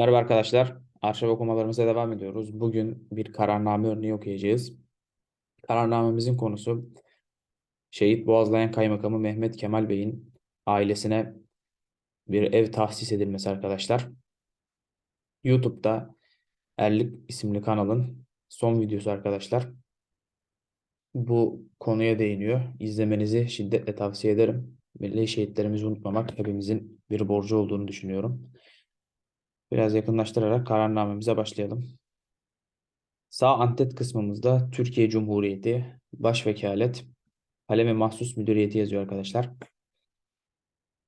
Merhaba arkadaşlar. Arşiv okumalarımıza devam ediyoruz. Bugün bir kararname örneği okuyacağız. Kararnamemizin konusu şehit boğazlayan kaymakamı Mehmet Kemal Bey'in ailesine bir ev tahsis edilmesi arkadaşlar. YouTube'da Erlik isimli kanalın son videosu arkadaşlar. Bu konuya değiniyor. İzlemenizi şiddetle tavsiye ederim. Milli şehitlerimizi unutmamak hepimizin bir borcu olduğunu düşünüyorum. Biraz yakınlaştırarak kararnamemize başlayalım. Sağ antet kısmımızda Türkiye Cumhuriyeti Başvekalet Kaleme Mahsus Müdüriyeti yazıyor arkadaşlar.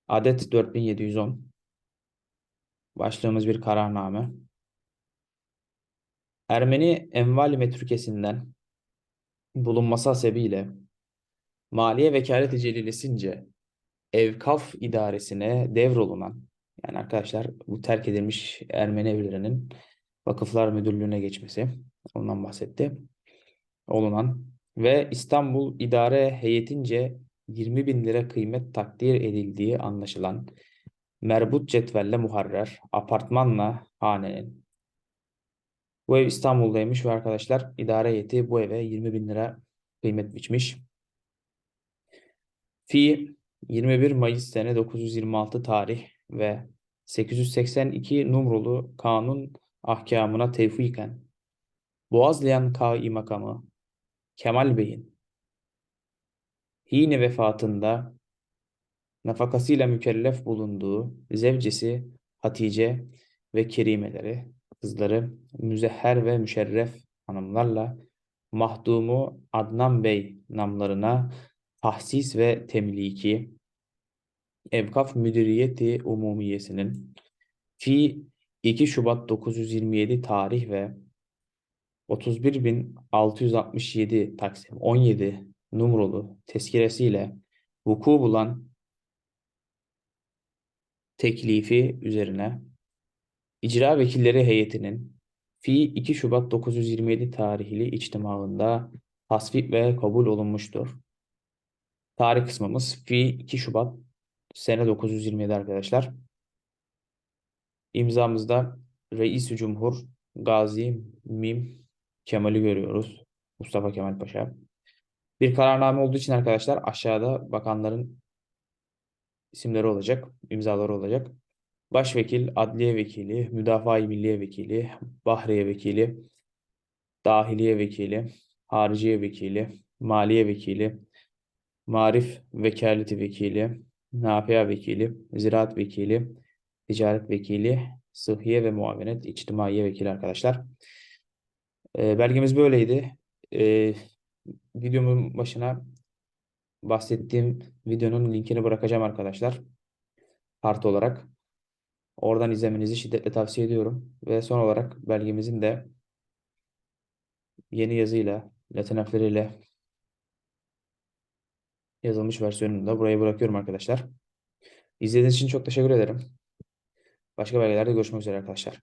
Adet 4710. Başlığımız bir kararname. Ermeni enval metrukesinden bulunması hasebiyle Maliye Vekaleti Celilesince Evkaf idaresine devrolunan yani arkadaşlar bu terk edilmiş Ermeni evlerinin Vakıflar Müdürlüğü'ne geçmesi ondan bahsetti. Olunan ve İstanbul İdare Heyetince 20 bin lira kıymet takdir edildiği anlaşılan merbut cetvelle muharrer apartmanla hanenin. Bu ev İstanbul'daymış ve arkadaşlar idare heyeti bu eve 20 bin lira kıymet biçmiş. Fi 21 Mayıs sene 926 tarih ve 882 numaralı kanun ahkamına tevfiken Boğazlayan Kâi makamı Kemal Bey'in hine vefatında nafakasıyla mükellef bulunduğu zevcesi Hatice ve kerimeleri, kızları Müzehher ve Müşerref hanımlarla mahdumu Adnan Bey namlarına tahsis ve temliki Evkaf Müdüriyeti Umumiyesi'nin fi 2 Şubat 927 tarih ve 31.667 Taksim 17 numaralı tezkiresiyle vuku bulan teklifi üzerine icra vekilleri heyetinin fi 2 Şubat 927 tarihli içtimaında tasvip ve kabul olunmuştur. Tarih kısmımız fi 2 Şubat sene 927 arkadaşlar. İmzamızda Reis-i Cumhur Gazi Mim Kemal'i görüyoruz. Mustafa Kemal Paşa. Bir kararname olduğu için arkadaşlar aşağıda bakanların isimleri olacak, imzaları olacak. Başvekil, Adliye Vekili, Müdafaa-i Milliye Vekili, Bahriye Vekili, Dahiliye Vekili, Hariciye Vekili, Maliye Vekili, Marif Vekaleti Vekili, Nafia Vekili, Ziraat Vekili, Ticaret Vekili, Sıhhiye ve Muavenet İçtimaiye Vekili arkadaşlar. E, belgemiz böyleydi. E, videomun başına bahsettiğim videonun linkini bırakacağım arkadaşlar. Part olarak. Oradan izlemenizi şiddetle tavsiye ediyorum. Ve son olarak belgemizin de yeni yazıyla, Latin harfleriyle yazılmış versiyonunu da buraya bırakıyorum arkadaşlar. İzlediğiniz için çok teşekkür ederim. Başka belgelerde görüşmek üzere arkadaşlar.